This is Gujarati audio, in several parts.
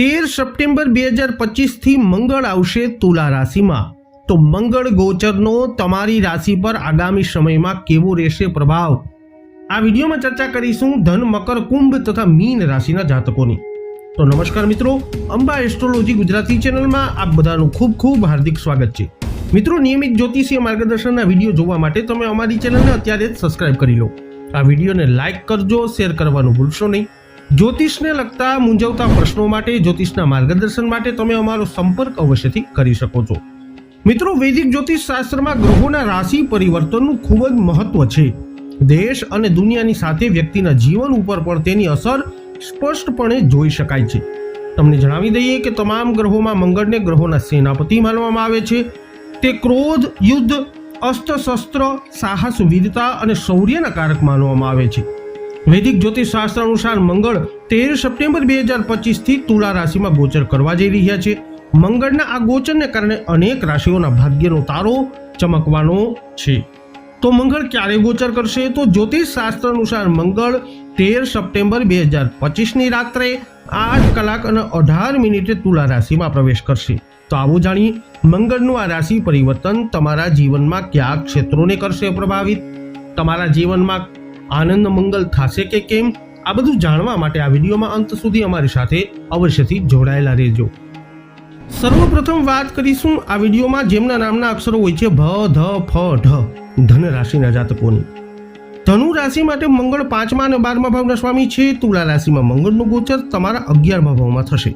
તેર સપ્ટેમ્બર બે હજાર પચીસથી મંગળ આવશે તુલા રાશિમાં. તો મંગળ ગોચરનો તમારી રાશિ પર આગામી સમયમાં કેવો રહેશે પ્રભાવ? આ વિડીયોમાં ચર્ચા કરીશું ધન, મકર, કુંભ તથા મીન રાશિના જાતકોની. તો નમસ્કાર મિત્રો, અંબા એસ્ટ્રોલોજી ગુજરાતી ચેનલમાં આપ બધાનું ખૂબ ખૂબ હાર્દિક સ્વાગત છે. મિત્રો, નિયમિત જ્યોતિષીય માર્ગદર્શનના વીડિયો જોવા માટે તમે અમારી ચેનલને અત્યારે જ સબસ્ક્રાઇબ કરી લો. આ વિડીયોને લાઇક કરજો, શેર કરવાનું ભૂલશો નહીં. જ્યોતિષને લગતા મૂંઝવતા પ્રશ્નો માટે, જ્યોતિષના માર્ગદર્શન માટે તમે અમારો સંપર્ક અવશ્યથી કરી શકો છો. મિત્રો, વૈદિક જ્યોતિષ શાસ્ત્રમાં ગ્રહોના રાશિ પરિવર્તનનું ખૂબ જ મહત્વ છે. દેશ અને દુનિયાની સાથે વ્યક્તિના જીવન ઉપર પણ તેની અસર સ્પષ્ટપણે જોઈ શકાય છે. તમને જણાવી દઈએ કે તમામ ગ્રહોમાં મંગળને ગ્રહોના સેનાપતિ માનવામાં આવે છે. તે ક્રોધ, યુદ્ધ અસ્ત્ર શસ્ત્ર સાહસ, વીરતા અને શૌર્યના કારક માનવામાં આવે છે. વૈદિક જ્યોતિષ શાસ્ત્ર અનુસાર મંગળ તેર સપ્ટેમ્બર બે હજાર પચીસથી તુલા રાશિમાં ગોચર કરવા જઈ રહ્યા છે. મંગળના આ ગોચરને કારણે અનેક રાશિઓના ભાગ્યનો તારો ચમકવાનો છે. તો મંગળ ક્યારે ગોચર કરશે? તો જ્યોતિષ શાસ્ત્ર અનુસાર મંગળ તેર સપ્ટેમ્બર બે હજાર પચીસની રાત્રે આઠ કલાક અને અઢાર મિનિટે તુલા રાશિમાં પ્રવેશ કરશે. તો આવું જાણીએ, મંગળનું આ રાશિ પરિવર્તન તમારા જીવનમાં કયા ક્ષેત્રોને કરશે પ્રભાવિત? તમારા જીવનમાં આનંદ મંગલ થશે કે કેમ? આ બધું જાણવા માટે આ વિડીયોમાં અંત સુધી અમારી સાથે અવશ્યથી જોડાયેલા રહેજો. સર્વપ્રથમ વાત કરીશું આ વિડીયોમાં જેમના નામના અક્ષરો હોય છે ભ, ધ, ફ, ઢ, ધન રાશિના જાતકોની. ધનુ રાશિ માટે મંગળ પાંચમા અને બારમા ભાવના સ્વામી છે. તુલા રાશિમાં મંગળનું ગોચર તમારા અગિયારમા ભાવમાં થશે.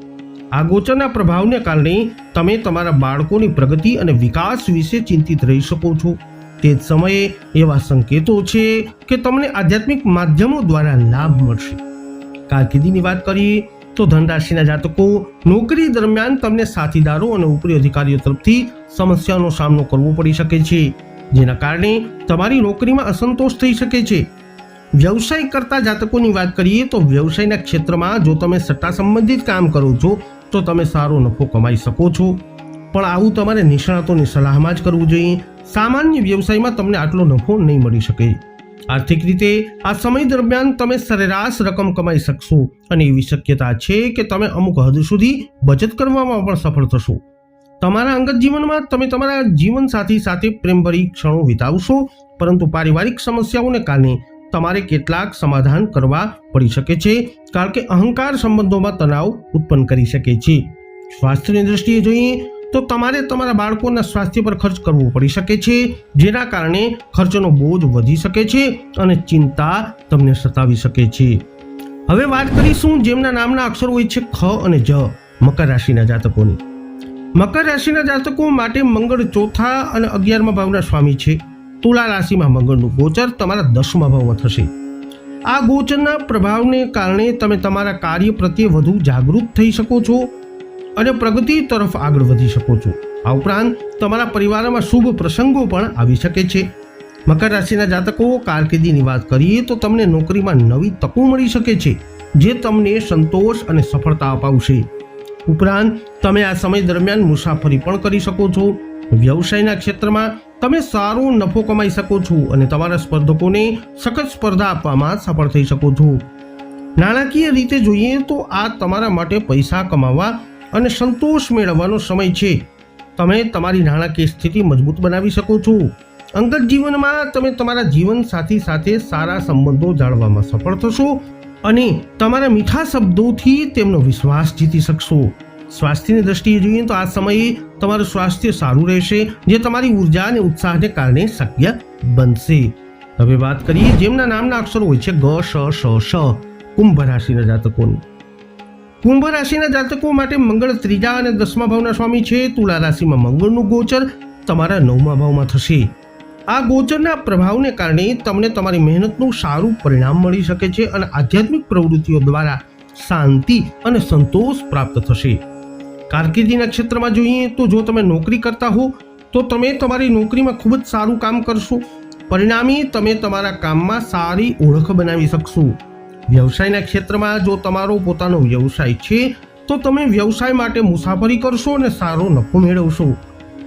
આ ગોચરના પ્રભાવને કારણે તમે તમારા બાળકોની પ્રગતિ અને વિકાસ વિશે ચિંતિત રહી શકો છો. તે જ સમયે એવા સંકેતો છે કે તમને આધ્યાત્મિક માધ્યમો દ્વારા લાભ મળશે. કારકિર્દીની વાત કરીએ તો ધનરાશિના જાતકો નોકરી દરમિયાન તમને સાથીદારો અને ઉપરી અધિકારીઓ તરફથી સમસ્યાનો સામનો કરવો પડી શકે છે, જેના કારણે તમારી નોકરીમાં અસંતોષ થઈ શકે છે. વ્યવસાય કરતા જાતકોની વાત કરીએ તો વ્યવસાયના ક્ષેત્રમાં જો તમે સટ્ટા સંબંધિત કામ કરો છો, તો તમે સારો નફો કમાઈ શકો છો. પણ આવું તમારે નિષ્ણાતોની સલાહમાં જ કરવું જોઈએ. સામાન્ય વ્યવસાયમાં તમને આટલો નફો નહીં મળી શકે. આર્થિક રીતે આ સમય દરમિયાન તમે સરેરાશ રકમ કમાઈ શકશો અને એવી શક્યતા છે કે તમે અમુક હદ સુધી બચત કરવામાં પણ સફળ થશો. તમારા અંગત જીવનમાં તમે તમારા જીવનસાથી સાથે પ્રેમભરી ક્ષણો વિતાવશો, પરંતુ પારિવારિક સમસ્યાઓને કારણે તમારે કેટલાક સમાધાન કરવા પડી શકે છે, કારણ કે અહંકાર સંબંધોમાં તણાવ ઉત્પન્ન કરી શકે છે. સ્વાસ્થ્યની દ્રષ્ટિએ જોઈએ તો તમારે તમારા બાળકોના સ્વાસ્થ્ય પર ખર્ચ કરવો પડી શકે છે, જેના કારણે ખર્ચનો બોજ વધી શકે છે અને ચિંતા તમને સતાવી શકે છે. હવે વાત કરીશું જેમના નામના અક્ષરો હોય છે ખ અને જ, મકર રાશિના જાતકોની. મકર રાશિના જાતકો માટે મંગળ ચોથા અને અગિયારમા ભાવના સ્વામી છે. તુલા રાશિમાં મંગળનું ગોચર તમારા દસમા ભાવમાં થશે. આ ગોચરના પ્રભાવને કારણે તમે તમારા કાર્ય પ્રત્યે વધુ જાગૃત થઈ શકો છો. અને પ્રગતિ તરફ આગળ વધી શકો છો. આ ઉપરાંત, તમારા પરિવારમાં શુભ પ્રસંગો પણ આવી શકે છે. મકર રાશિના જાતકો, કારકિર્દીની વાત કરીએ તો તમને નોકરીમાં નવી તકો મળી શકે છે, જે તમને સંતોષ અને સફળતા અપાવશે. ઉપરાંત, તમે આ સમય દરમિયાન મુસાફરી પણ કરી શકો છો. વ્યવસાયના ક્ષેત્રમાં તમે સારો નફો કમાઈ શકો છો અને તમારા સ્પર્ધકોને સખત સ્પર્ધા આપવામાં સફળ થઈ શકો છો. નાણાકીય રીતે જોઈએ તો આ તમારા માટે પૈસા કમાવા અને સંતોષ મેળવવાનો સમય છે. તમે તમારી નાણાકીય સ્થિતિ મજબૂત બનાવી શકો છો. અંગત જીવનમાં તમે તમારા જીવન સાથી સાથે સારા સંબંધો જાળવવામાં સફળ થશો અને તમારા મીઠા શબ્દોથી તેમનો વિશ્વાસ જીતી શકશો. સ્વાસ્થ્યની દ્રષ્ટિએ જોઈએ તો આ સમયે તમારું સ્વાસ્થ્ય સારું રહેશે, જે તમારી ઊર્જા અને ઉત્સાહને કારણે શક્ય બનશે. હવે વાત કરીએ જેમના નામના અક્ષરો હોય છે ગ, શ શ શ, કુંભ રાશિના જાતકોની. કુંભ રાશિના જાતકો માટે મંગળ ત્રીજા અને દસમા ભાવના સ્વામી છે. તુલા રાશિમાં મંગળનું ગોચર તમારા નવમા ભાવમાં થશે. આ ગોચરના પ્રભાવને કારણે તમને તમારી મહેનતનું સારું પરિણામ મળી શકે છે અને આધ્યાત્મિક પ્રવૃત્તિઓ દ્વારા શાંતિ અને સંતોષ પ્રાપ્ત થશે. કારકિર્દીના ક્ષેત્રમાં જોઈએ તો જો તમે નોકરી કરતા હો, તો તમે તમારી નોકરીમાં ખૂબ જ સારું કામ કરશો. પરિણામે તમે તમારા કામમાં સારી ઓળખ બનાવી શકશો. વ્યવસાયના ક્ષેત્રમાં જો તમારો પોતાનો વ્યવસાય છે, તો તમે વ્યવસાય માટે મુસાફરી કરશો અને સારો નફો મેળવશો.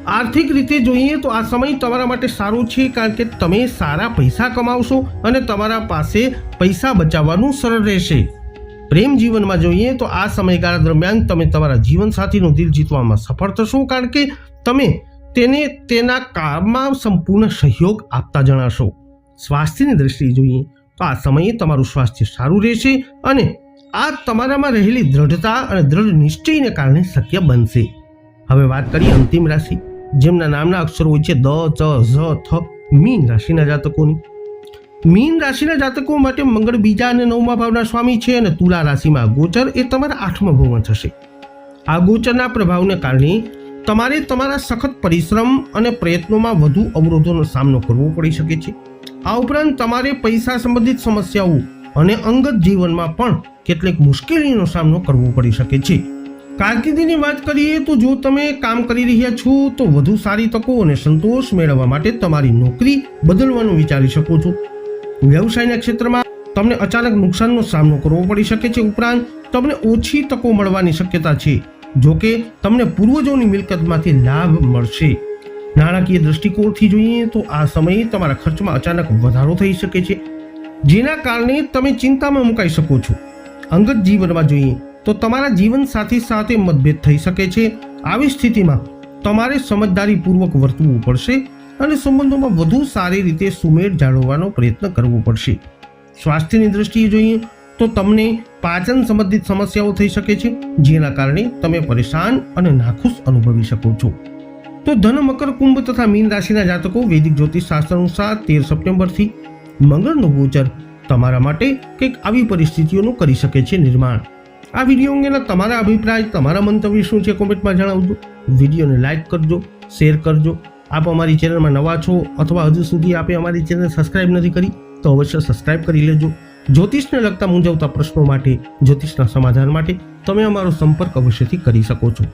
આર્થિક રીતે જોઈએ તો આ સમય તમારા માટે સારો છે કારણ કે તમે સારા પૈસા કમાવશો અને તમારા પાસે પૈસા બચાવવાનું સરળ રહેશે. પ્રેમ જીવનમાં જોઈએ તો આ સમયગાળા દરમિયાન તમે તમારા જીવનસાથીનું દિલ જીતવામાં સફળ થશો કારણ કે તમે તેને તેના કામમાં સંપૂર્ણ સહયોગ આપતા જણાશો. સ્વાસ્થ્યની દ્રષ્ટિએ જોઈએ તો આ સમયે તમારું સ્વાસ્થ્ય સારું રહેશે અને આ તમારામાં રહેલી દ્રઢતા અને દ્રઢ નિશ્ચયને કારણે શક્ય બનશે. હવે વાત કરીએ અંતિમ રાશિ, જેમના નામના અક્ષરો હોય છે દ, ચ, ઝ, થ, મીન રાશિના જાતકોની. મીન રાશિના જાતકો માટે મંગળ બીજા અને નવમા ભાવના સ્વામી છે અને તુલા રાશિમાં ગોચર એ તમારા આઠમા ભાવમાં થશે. આ ગોચરના પ્રભાવને કારણે તમારે તમારા સખત પરિશ્રમ અને પ્રયત્નોમાં વધુ અવરોધોનો સામનો કરવો પડી શકે છે. આ ઉપરાંત તમારે પૈસા સંબંધિત સમસ્યાઓ અને અંગત જીવનમાં પણ કેટલીક મુશ્કેલીનો સામનો કરવો પડી શકે છે. કારકિર્દીની વાત કરીએ તો જો તમે કામ કરી રહ્યા છો, તો વધુ સારી તકો અને સંતોષ મેળવવા માટે તમારી નોકરી બદલવાનું વિચારી શકો છો. વ્યવસાયના ક્ષેત્રમાં તમને અચાનક નુકસાનનો સામનો કરવો પડી શકે છે. ઉપરાંત તમને ઓછી તકો મળવાની શક્યતા છે. જો કે તમને પૂર્વજોની મિલકતમાંથી લાભ મળશે. નાણાકીય દૃષ્ટિકોણથી જોઈએ તો આ સમયે તમારા ખર્ચમાં અચાનક વધારો થઈ શકે છે. જેના કારણે તમે ચિંતામાં મુકાઈ શકો છો. અંગત જીવનમાં જોઈએ તો તમારા જીવન સાથી સાથે મતભેદ થઈ શકે છે. આવી સ્થિતિમાં તમારે સમજદારીપૂર્વક વર્તવું પડશે અને સંબંધોમાં વધુ સારી રીતે સુમેળ જાળવવાનો પ્રયત્ન કરવો પડશે. સ્વાસ્થ્યની દ્રષ્ટિએ જોઈએ તો તમને પાચન સંબંધિત સમસ્યાઓ થઈ શકે છે, જેના કારણે તમે પરેશાન અને નાખુશ અનુભવી શકો છો. તો ધન, મકર, કુંભ તથા મીન રાશિના જાતકો વૈદિક જ્યોતિષ શાસ્ત્ર અનુસાર તેર સપ્ટેમ્બરથી મંગળનું ગોચર. તમારા માટે કંઈક આવી પરિસ્થિતિઓનું કરી શકે છે નિર્માણ. આ વીડિયો અંગેના તમારા અભિપ્રાય, તમારા મંતવ્ય શું છે કોમેન્ટમાં જણાવજો. વિડીયોને લાઇક કરજો, શેર કરજો. આપ અમારી ચેનલમાં નવા છો અથવા હજુ સુધી આપે અમારી ચેનલ સબસ્ક્રાઇબ નથી કરી, તો અવશ્ય સબસ્ક્રાઇબ કરી લેજો. જ્યોતિષને લગતા મૂંઝવતા પ્રશ્નો માટે, જ્યોતિષના સમાધાન માટે તમે અમારો સંપર્ક અવશ્યથી કરી શકો છો.